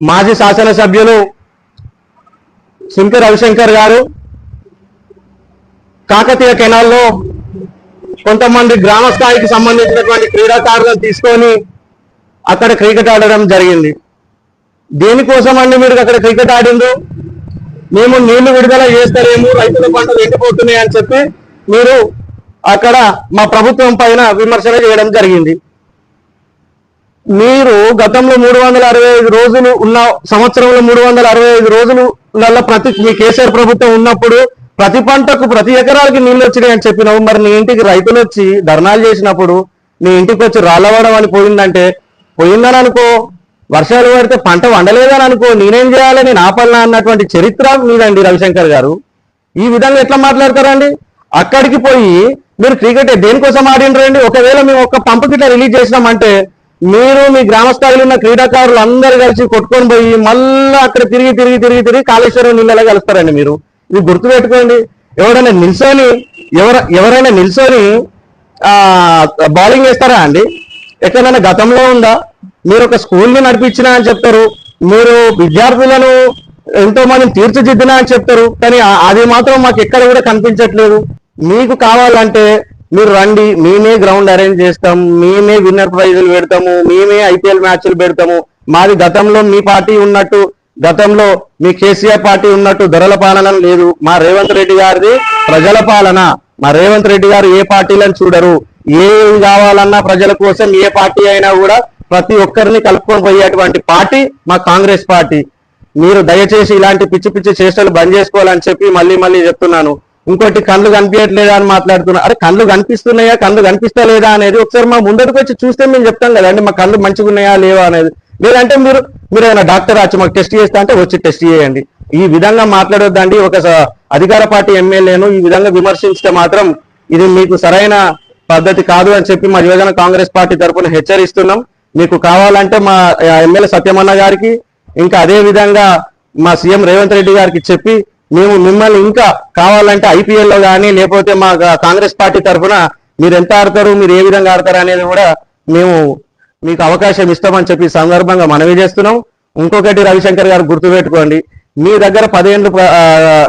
మాజీ శాసనసభ్యులు సుంక రవిశంకర్ గారు కాకతీయ కెనాల్లో కొంతమంది గ్రామ స్థాయికి సంబంధించినటువంటి క్రీడాకారులను తీసుకొని అక్కడ క్రికెట్ ఆడడం జరిగింది. దేనికోసం అండి మీరు అక్కడ క్రికెట్ ఆడిండ్రు? మేము నీళ్ళు విడుదల చేస్తారేమో రైతుల పంటలు ఎండిపోతున్నాయి అని చెప్పి మీరు అక్కడ మా ప్రభుత్వం పైన విమర్శలు చేయడం జరిగింది. మీరు గతంలో మూడు వందల అరవై ఐదు రోజులు ఉన్న సంవత్సరంలో మూడు వందల అరవై ఐదు రోజులు ప్రతి మీ కేసీఆర్ ప్రభుత్వం ఉన్నప్పుడు ప్రతి పంటకు ప్రతి ఎకరాలకి నీళ్ళు వచ్చినాయి అని చెప్పినావు. మరి నీ ఇంటికి రైతులు వచ్చి ధర్నాలు చేసినప్పుడు నీ ఇంటికి వచ్చి రాళ్ళవడం అని పోయిందంటే పోయిందని అనుకో వర్షాలు పడితే పంట వండలేదని అనుకో నేనేం చేయాలి నేను ఆపాలనా అన్నటువంటి చరిత్ర మీదండి రవిశంకర్ గారు. ఈ విధంగా ఎట్లా మాట్లాడతారండి? అక్కడికి పోయి మీరు క్రికెట్ దేనికోసం ఆడినరండి ఒకవేళ మేము ఒక పంపు గిట్ల రిలీజ్ చేసినామంటే మీరు మీ గ్రామ స్థాయిలో ఉన్న క్రీడాకారులు అందరు కలిసి కొట్టుకొని పోయి మళ్ళీ అక్కడ తిరిగి తిరిగి తిరిగి తిరిగి కాళేశ్వరం నీళ్ళలా కలుస్తారండి మీరు? ఇది గుర్తుపెట్టుకోండి. ఎవరైనా నిల్చొని ఎవర ఎవరైనా నిల్చొని ఆ బౌలింగ్ వేస్తారా అండి? ఎక్కడైనా గతంలో ఉందా? మీరు ఒక స్కూల్ని నడిపించినా అని చెప్తారు. మీరు విద్యార్థులను ఎంతో మందిని తీర్చిదిద్దినా అని చెప్తారు. కానీ అది మాత్రం మాకు ఎక్కడ కూడా కనిపించట్లేదు. మీకు కావాలంటే మీరు రండి మేమే గ్రౌండ్ అరేంజ్ చేస్తాం మేమే విన్నర్ ప్రైజులు పెడతాము మేమే ఐపీఎల్ మ్యాచ్లు పెడతాము. మాది గతంలో మీ పార్టీ ఉన్నట్టు గతంలో మీ కేసీఆర్ పార్టీ ఉన్నట్టు ధరల పాలన లేదు. మా రేవంత్ రెడ్డి గారిది ప్రజల పాలన. మా రేవంత్ రెడ్డి గారు ఏ పార్టీలను చూడరు. ఏం కావాలన్నా ప్రజల కోసం ఏ పార్టీ అయినా కూడా ప్రతి ఒక్కరిని కలుపుకొని పోయేటువంటి పార్టీ మా కాంగ్రెస్ పార్టీ. మీరు దయచేసి ఇలాంటి పిచ్చి పిచ్చి చేష్టలు బంద్ చేసుకోవాలని చెప్పి మళ్ళీ మళ్ళీ చెప్తున్నాను. ఇంకోటి కళ్ళు కనిపించట్లేదా అని మాట్లాడుతున్నా. అరే కళ్ళు కనిపిస్తున్నాయా? కళ్ళు కనిపిస్తలేదా అనేది ఒకసారి మా ముందరికి వచ్చి చూస్తే మేము చెప్తాం కదండి మా కళ్ళు మంచిగా ఉన్నాయా లేవా అనేది. లేదంటే మీరు మీరు ఏదైనా డాక్టర్ వచ్చి మాకు టెస్ట్ చేస్తా అంటే వచ్చి టెస్ట్ చేయండి. ఈ విధంగా మాట్లాడొద్దండి. ఒక అధికార పార్టీ ఎమ్మెల్యేను ఈ విధంగా విమర్శించితే మాత్రం ఇది మీకు సరైన పద్ధతి కాదు అని చెప్పి మా యువజన కాంగ్రెస్ పార్టీ తరఫున హెచ్చరిస్తున్నాం. మీకు కావాలంటే మా ఎమ్మెల్యే సత్యమన్న గారికి ఇంకా అదే విధంగా మా సీఎం రేవంత్ రెడ్డి గారికి చెప్పి మేము మిమ్మల్ని ఇంకా కావాలంటే ఐపీఎల్లో కానీ లేకపోతే మా కాంగ్రెస్ పార్టీ తరఫున మీరు ఎంత ఆడతారు మీరు ఏ విధంగా ఆడతారు అనేది కూడా మేము మీకు అవకాశం ఇస్తామని చెప్పి సందర్భంగా మనవి చేస్తున్నాం. ఇంకొకటి రవిశంకర్ గారు గుర్తుపెట్టుకోండి మీ దగ్గర పదిహేను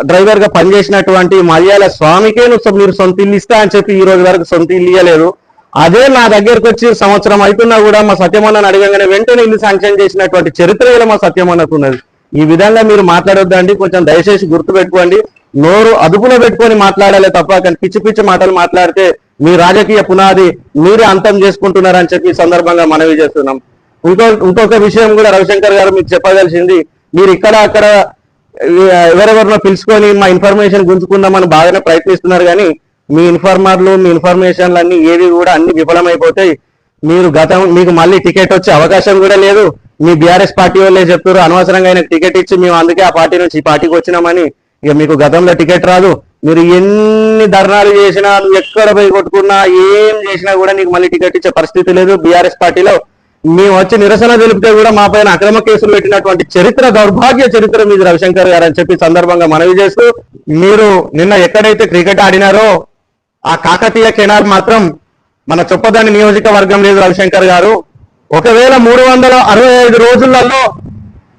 డ్రైవర్గా పనిచేసినటువంటి మలయాళ స్వామికే నువ్వు మీరు సొంత ఇల్లు ఇస్తా అని చెప్పి ఈ రోజు వరకు సొంత ఇల్లు ఇయ్యలేదు. అదే నా దగ్గరకు వచ్చి సంవత్సరం అవుతున్నా కూడా మా సత్యమన్నను అడగంగానే వెంటనే ఇల్లు శాంక్షన్ చేసినటువంటి చరిత్ర కూడా మా సత్యమన్నకు ఉన్నది ఈ విధంగా మీరు మాట్లాడొద్దండి. కొంచెం దయచేసి గుర్తు పెట్టుకోండి నోరు అదుపులో పెట్టుకొని మాట్లాడాలి తప్ప కానీ పిచ్చి పిచ్చి మాటలు మాట్లాడితే మీ రాజకీయ పునాది మీరే అంతం చేసుకుంటున్నారని చెప్పి సందర్భంగా మనవి చేస్తున్నాం. ఇంకో ఇంకొక విషయం కూడా రవిశంకర్ గారు మీకు చెప్పగలిసింది మీరు ఇక్కడ అక్కడ ఎవరెవరినో పిలుచుకొని మా ఇన్ఫర్మేషన్ గుంజుకుందామని బాగానే ప్రయత్నిస్తున్నారు కానీ మీ ఇన్ఫార్మర్లు మీ ఇన్ఫర్మేషన్లు అన్ని ఏవి కూడా అన్ని విఫలమైపోతాయి. మీరు గతం మీకు మళ్ళీ టికెట్ వచ్చే అవకాశం కూడా లేదు. మీ బీఆర్ఎస్ పార్టీ వాళ్ళే చెప్తారు అనవసరంగా ఆయనకు టికెట్ ఇచ్చి మేము అందుకే ఆ పార్టీ నుంచి ఈ పార్టీకి వచ్చినామని. ఇక మీకు గతంలో టికెట్ రాదు. మీరు ఎన్ని ధర్నాలు చేసినా ఎక్కడ పోయి కొట్టుకున్నా ఏం చేసినా కూడా నీకు మళ్ళీ టికెట్ ఇచ్చే పరిస్థితి లేదు బీఆర్ఎస్ పార్టీలో. మేము వచ్చి నిరసన తెలిపితే కూడా మా పైన అక్రమ కేసులు పెట్టినటువంటి చరిత్ర దౌర్భాగ్య చరిత్ర మీద రవిశంకర్ గారు అని చెప్పి సందర్భంగా మనవి చేస్తూ మీరు నిన్న ఎక్కడైతే క్రికెట్ ఆడినారో ఆ కాకతీయ కెనాల్ మాత్రం మన చొప్పదాని నియోజకవర్గం లేదు రవిశంకర్ గారు. ఒకవేళ మూడు వందల అరవై ఐదు రోజులలో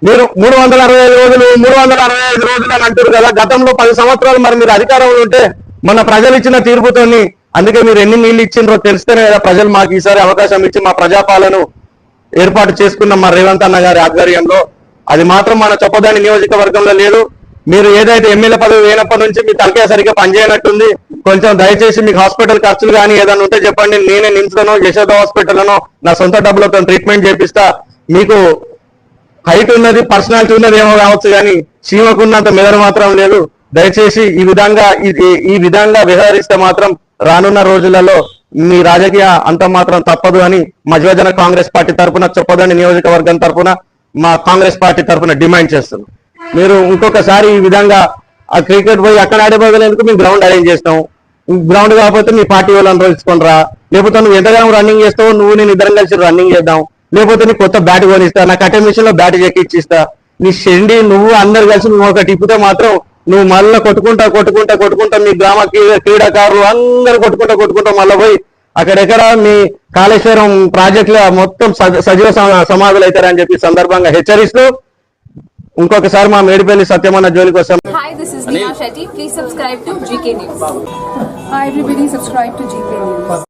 మీరు మూడు వందల అరవై ఐదు రోజులు మూడు వందల అరవై ఐదు రోజులు అని అంటారు కదా గతంలో పది సంవత్సరాలు మరి మీరు అధికారంలో ఉంటే మన ప్రజలు ఇచ్చిన తీర్పుతోని అందుకే మీరు ఎన్ని నీళ్ళు ఇచ్చిండ్రో తెలిస్తేనే కదా ప్రజలు మాకు ఈసారి అవకాశం ఇచ్చి మా ప్రజాపాలను ఏర్పాటు చేసుకున్న మా రేవంత్ అన్న గారి ఆధ్వర్యంలో. అది మాత్రం మన చొప్పదాని నియోజకవర్గంలో లేదు. మీరు ఏదైతే ఎమ్మెల్యే పదవి లేనప్పటి నుంచి మీ తలకే సరిగ్గా పనిచేయనట్టుంది. కొంచెం దయచేసి మీకు హాస్పిటల్ ఖర్చులు కానీ ఏదైనా ఉంటే చెప్పండి. నేనే నిమ్స్లోనో యశోద హాస్పిటల్లోనో నా సొంత డబ్బులతో ట్రీట్మెంట్ చేపిస్తా. మీకు హైట్ ఉన్నది పర్సనాలిటీ ఉన్నది ఏమో కావచ్చు కానీ చీమకున్నంత మెదడు మాత్రం లేదు. దయచేసి ఈ విధంగా ఈ- విధంగా వ్యవహరిస్తే మాత్రం రానున్న రోజులలో మీ రాజకీయ అంతం మాత్రం తప్పదు అని మా కాంగ్రెస్ పార్టీ తరఫున చొప్పదండి నియోజకవర్గం తరఫున మా కాంగ్రెస్ పార్టీ తరఫున డిమాండ్ చేస్తున్నాం. మీరు ఇంకొకసారి ఈ విధంగా ఆ క్రికెట్ పోయి అక్కడ ఆడే బదులేందుకు మేము గ్రౌండ్ అరేంజ్ చేస్తాం గ్రౌండ్ కాకపోతే నీ పార్టీ వాళ్ళని రోజుకొని రా లేకపోతే నువ్వు ఎంతగానో రన్నింగ్ చేస్తావు నువ్వు నేను ఇద్దరం కలిసి రన్నింగ్ చేద్దాం. లేకపోతే నీ కొత్త బ్యాట్ కొనిస్తా నా కట్టే మిషన్లో బ్యాట్ చెక్కిచ్చిస్తా నీ షెండి నువ్వు అందరు కలిసి నువ్వు ఒక ఇప్పితే మాత్రం నువ్వు మళ్ళీ కొట్టుకుంటా కొట్టుకుంటా కొట్టుకుంటా మీ గ్రామ క్రీడ- క్రీడాకారులు అందరు కొట్టుకుంటా కొట్టుకుంటా మళ్ళీ పోయి అక్కడెక్కడ మీ కాళేశ్వరం ప్రాజెక్టుల మొత్తం సజ- సజీవ సమాధులు అవుతారని చెప్పి సందర్భంగా హెచ్చరిస్తూ ఇంకొకసారి మా మేడిపల్లి సత్యమన్న జోలికి వస్తాం Hi, this is Neha Shetty. Please subscribe to GK News. Hi everybody, subscribe to GK News.